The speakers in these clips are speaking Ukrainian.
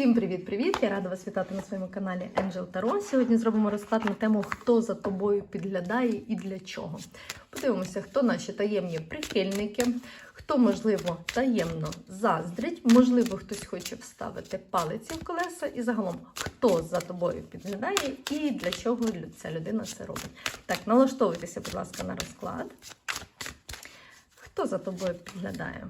Всім привіт-привіт! Я рада вас вітати на своєму каналі Angel Tarot. Сьогодні зробимо розклад на тему, хто за тобою підглядає і для чого. Подивимося, хто наші таємні прихильники, хто, можливо, таємно заздрить, можливо, хтось хоче вставити палиці в колеса, і загалом, хто за тобою підглядає і для чого ця людина це робить. Так, налаштовуйтеся, будь ласка, на розклад. Хто за тобою підглядає?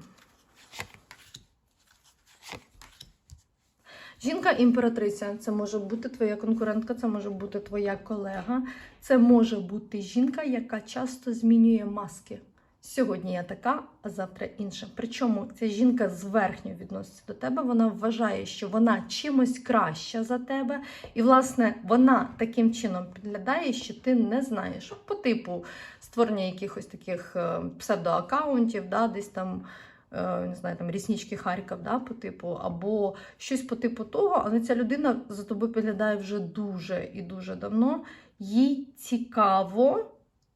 Жінка-імператриця це може бути твоя конкурентка, це може бути твоя колега, це може бути жінка, яка часто змінює маски. Сьогодні я така, а завтра інша. Причому ця жінка зверхньо відноситься до тебе. Вона вважає, що вона чимось краща за тебе, і, власне, вона таким чином підглядає, що ти не знаєш. По типу створення якихось таких е, псевдоаккаунтів, да, десь там не знаю, там ріснички Харків, да, по типу, або щось по типу того, але ця людина за тобою підглядає вже дуже і дуже давно. Їй цікаво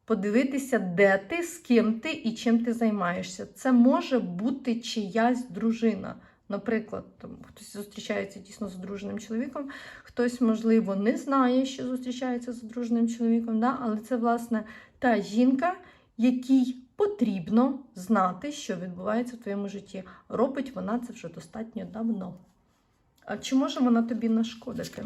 подивитися, де ти, з ким ти і чим ти займаєшся. Це може бути чиясь дружина. Наприклад, там хтось зустрічається дійсно з одруженим чоловіком, хтось, можливо, не знає, що зустрічається з одруженим чоловіком, да? але це, власне, та жінка, якій потрібно знати, що відбувається в твоєму житті. Робить вона це вже достатньо давно. А чи може вона тобі нашкодити?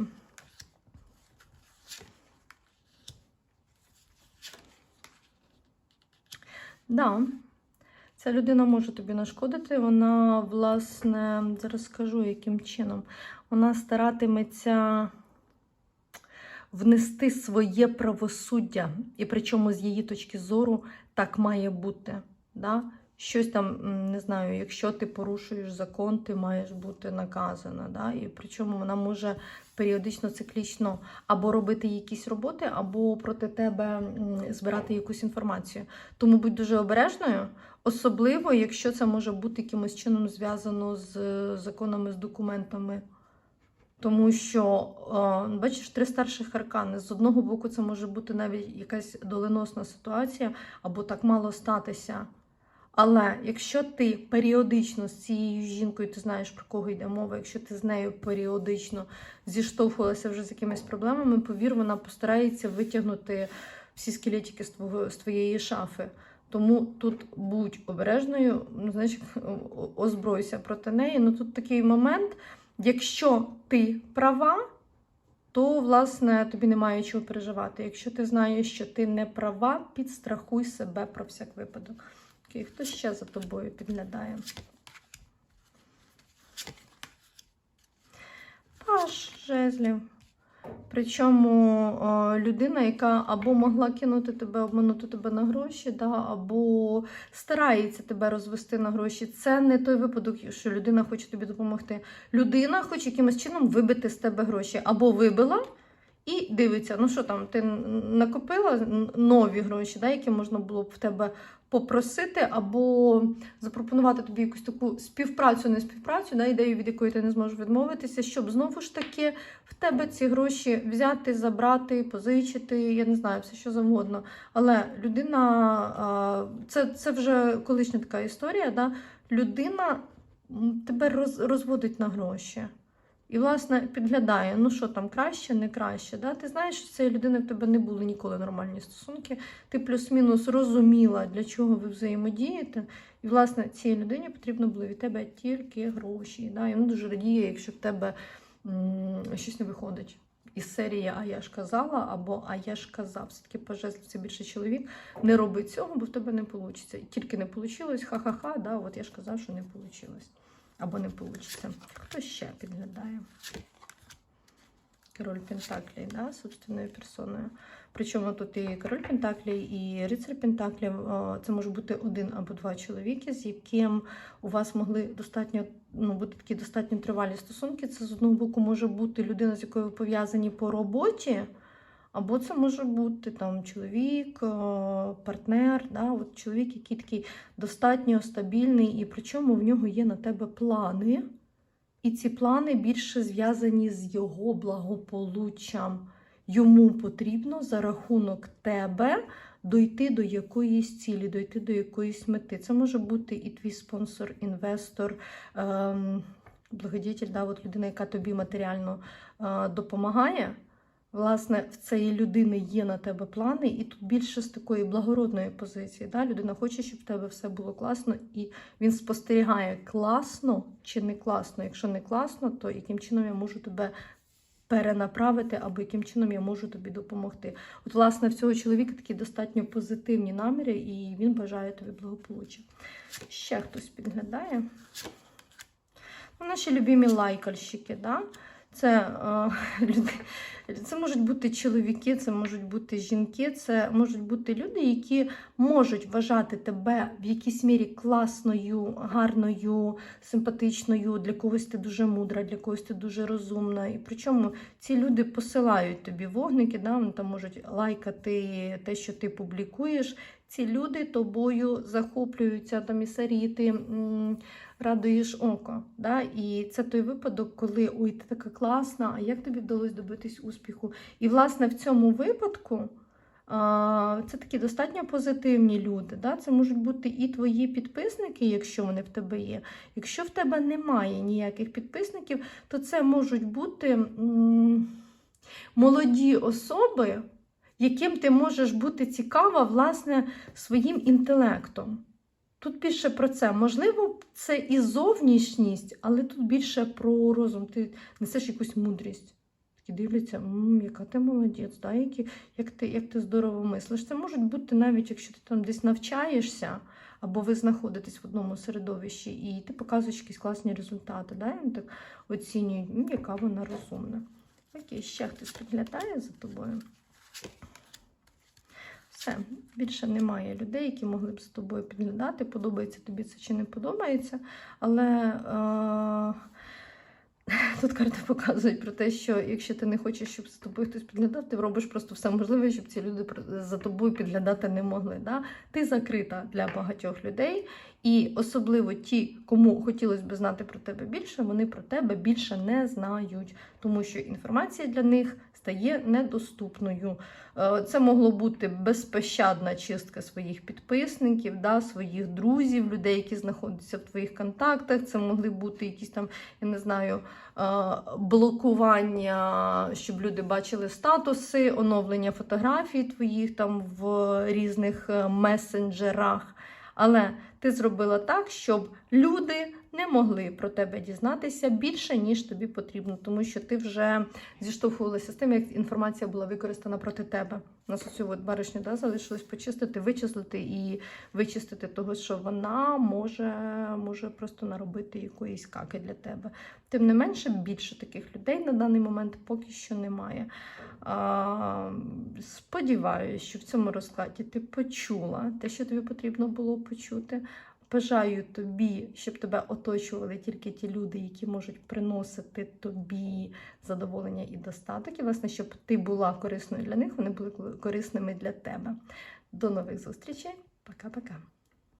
Да, ця людина може тобі нашкодити. Вона, власне, зараз скажу, яким чином. Вона старатиметься внести своє правосуддя. І причому з її точки зору так має бути. Да? Щось там, не знаю, якщо ти порушуєш закон, ти маєш бути наказана. Да? І причому вона може періодично циклічно або робити якісь роботи, або проти тебе збирати якусь інформацію. Тому будь дуже обережною, особливо, якщо це може бути якимось чином зв'язано з законами, з документами. Тому що, е, бачиш, три старших аркани. З одного боку, це може бути навіть якась доленосна ситуація, або так мало статися. Але якщо ти періодично з цією жінкою, ти знаєш, про кого йде мова, якщо ти з нею періодично зіштовхувалася вже з якимись проблемами, повір, вона постарається витягнути всі скелетики з, твоєї шафи. Тому тут будь обережною, ну, о- озбройся проти неї. Ну тут такий момент, якщо ти права, то, власне, тобі немає чого переживати. Якщо ти знаєш, що ти не права, підстрахуй себе про всяк випадок. Окей, хто ще за тобою підглядає? Паш жезлів. Причому е, людина, яка або могла кинути тебе, обманути тебе на гроші, да, або старається тебе розвести на гроші. Це не той випадок, що людина хоче тобі допомогти. Людина хоче якимось чином вибити з тебе гроші. Або вибила і дивиться, ну що там, ти накопила нові гроші, да, які можна було б в тебе попросити, або запропонувати тобі якусь таку співпрацю, не співпрацю, да, ідею, від якої ти не зможеш відмовитися, щоб знову ж таки в тебе ці гроші взяти, забрати, позичити, я не знаю, все що завгодно. Але людина, це, це вже колишня така історія, да? людина тебе розводить на гроші. І, власне, підглядає, ну що там краще, не краще. Да? Ти знаєш, що цієї людини в тебе не були ніколи нормальні стосунки. Ти плюс-мінус розуміла, для чого ви взаємодієте. І, власне, цій людині потрібно було від тебе тільки гроші. Да? І вона дуже радіє, якщо в тебе м, щось не виходить. Із серії А я ж казала, або А я ж казав. Все-таки по це більше чоловік. Не роби цього, бо в тебе не вийде. Тільки не вийшло, ха-ха-ха, да, от я ж казав, що не вийшло. Або не вийде. Хто ще підглядає? Король Пентаклей, да, собственною персоною. Причому тут і король Пентаклей, і рицар Пентаклів. Це може бути один або два чоловіки, з яким у вас могли достатньо ну, бути такі достатньо тривалі стосунки. Це з одного боку може бути людина, з якою ви пов'язані по роботі. Або це може бути там чоловік, е, партнер, да, от чоловік, який такий достатньо стабільний, і причому в нього є на тебе плани. І ці плани більше зв'язані з його благополуччям. Йому потрібно за рахунок тебе дойти до якоїсь цілі, дойти до якоїсь мети. Це може бути і твій спонсор, інвестор, ем, благодітель, да, от людина, яка тобі матеріально е, допомагає. Власне, в цієї людини є на тебе плани, і тут більше з такої благородної позиції. Да? Людина хоче, щоб в тебе все було класно, і він спостерігає, класно чи не класно. Якщо не класно, то яким чином я можу тебе перенаправити, або яким чином я можу тобі допомогти. От, власне, в цього чоловіка такі достатньо позитивні наміри, і він бажає тобі благополуччя. Ще хтось підглядає. Ну, наші любимі лайкальщики, да? Це, е, люди, це можуть бути чоловіки, це можуть бути жінки, це можуть бути люди, які можуть вважати тебе в якійсь мірі класною, гарною, симпатичною. Для когось ти дуже мудра, для когось ти дуже розумна. І причому ці люди посилають тобі вогники, да? вони там можуть лайкати те, що ти публікуєш. Ці люди тобою захоплюються там і серії ти радуєш око. Да? І це той випадок, коли ой, ти така класна, а як тобі вдалося добитись успіху? І, власне, в цьому випадку це такі достатньо позитивні люди. Да? Це можуть бути і твої підписники, якщо вони в тебе є. Якщо в тебе немає ніяких підписників, то це можуть бути молоді особи яким ти можеш бути цікава, власне, своїм інтелектом. Тут більше про це. Можливо, це і зовнішність, але тут більше про розум. Ти несеш якусь мудрість. Такі дивляться, «М, яка ти молодець, да? Які, як, ти, як ти здорово мислиш. Це можуть бути навіть, якщо ти там десь навчаєшся, або ви знаходитесь в одному середовищі, і ти показуєш якісь класні результати. Да? І так оцінюють, яка вона розумна. Окей, ще хтось підглядає за тобою. Все, більше немає людей, які могли б з тобою підглядати, подобається тобі це чи не подобається. Але е- тут карти показують про те, що якщо ти не хочеш, щоб з тобою хтось підглядав, ти робиш просто все можливе, щоб ці люди за тобою підглядати не могли. Да? Ти закрита для багатьох людей, і особливо ті, кому хотілося б знати про тебе більше, вони про тебе більше не знають, тому що інформація для них стає недоступною. Е, Це могло бути безпощадна чистка своїх підписників, да, своїх друзів, людей, які знаходяться в твоїх контактах. Це могли бути якісь там, я не знаю, е, блокування, щоб люди бачили статуси, оновлення фотографій твоїх там в різних е, месенджерах. Але ти зробила так, щоб люди не могли про тебе дізнатися більше, ніж тобі потрібно, тому що ти вже зіштовхувалася з тим, як інформація була використана проти тебе. У нас оцю от баришню да, залишилось почистити, вичислити і вичистити того, що вона може, може просто наробити якоїсь каки для тебе. Тим не менше, більше таких людей на даний момент поки що немає. А, сподіваюся, що в цьому розкладі ти почула те, що тобі потрібно було почути. Бажаю тобі, щоб тебе оточували тільки ті люди, які можуть приносити тобі задоволення і достаток. І, власне, щоб ти була корисною для них, вони були корисними для тебе. До нових зустрічей. Пока-пока.